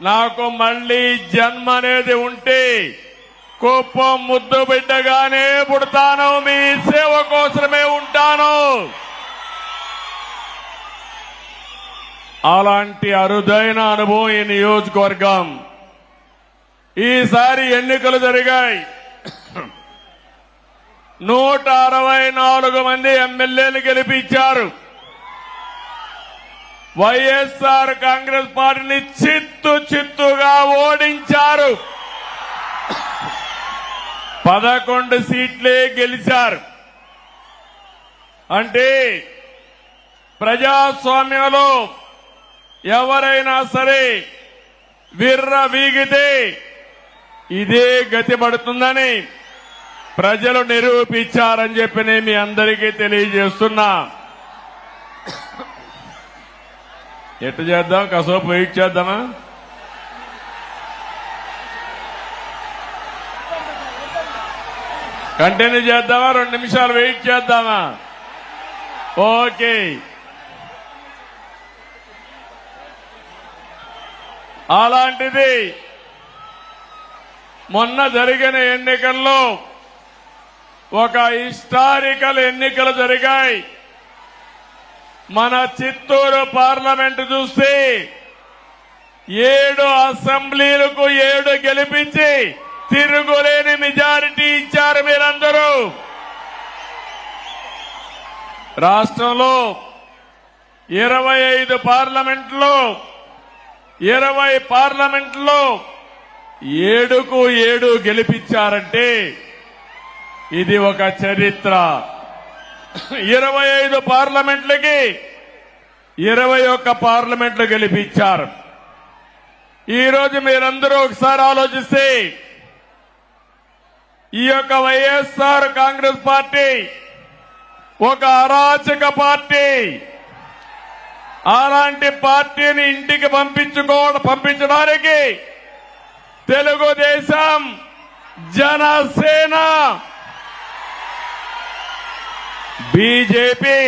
నాకు మళ్ళీ జన్మ అనేది ఉంటే కుప్పం ముద్దు బిడ్డగానే పుడతాను. మీ సేవ కోసమే ఉంటాను. అలాంటి అరుదైన అనుభవం ఈ నియోజకవర్గం. ఈసారి ఎన్నికలు జరిగాయి. నూట అరవై నాలుగు మంది ఎమ్మెల్యేలు గెలిపించారు. వైఎస్ఆర్ కాంగ్రెస్ పార్టీని చిత్తు చిత్తుగా ఓడించారు. పదకొండు సీట్లే గెలిచారు. అంటే ప్రజాస్వామ్యంలో ఎవరైనా సరే విర్ర వీగితే ఇదే గతి పడుతుందని ప్రజలు నిరూపించారని చెప్పి నేను మీ అందరికీ తెలియజేస్తున్నా. ఎట్ట చేద్దాం? కాసేపు వెయిట్ చేద్దామా? కంటిన్యూ చేద్దామా? రెండు నిమిషాలు వెయిట్ చేద్దామా? ఓకే. అలాంటిది మొన్న జరిగిన ఎన్నికల్లో ఒక హిస్టారికల్ ఎన్నికలు జరిగాయి. మన చిత్తూరు పార్లమెంటు చూస్తే ఏడు అసెంబ్లీలకు ఏడు గెలిపించి తిరుగులేని మెజారిటీ ఇచ్చారు మీరందరూ. రాష్ట్రంలో ఇరవై ఐదు పార్లమెంట్లో ఇరవై పార్లమెంట్లో ఏడుకు ఏడు గెలిపించారంటే ఇది ఒక చరిత్ర. ఇరవై ఐదు పార్లమెంట్లకి ఇరవై ఒక్క పార్లమెంట్లు గెలిపించారు. ఈ రోజు మీరందరూ ఒకసారి ఆలోచిస్తే ఈ యొక్క వైఎస్ఆర్ కాంగ్రెస్ పార్టీ ఒక అరాచక పార్టీ. అలాంటి పార్టీని ఇంటికి పంపించుకో పంపించడానికి తెలుగుదేశం జనసేన బీజేపీ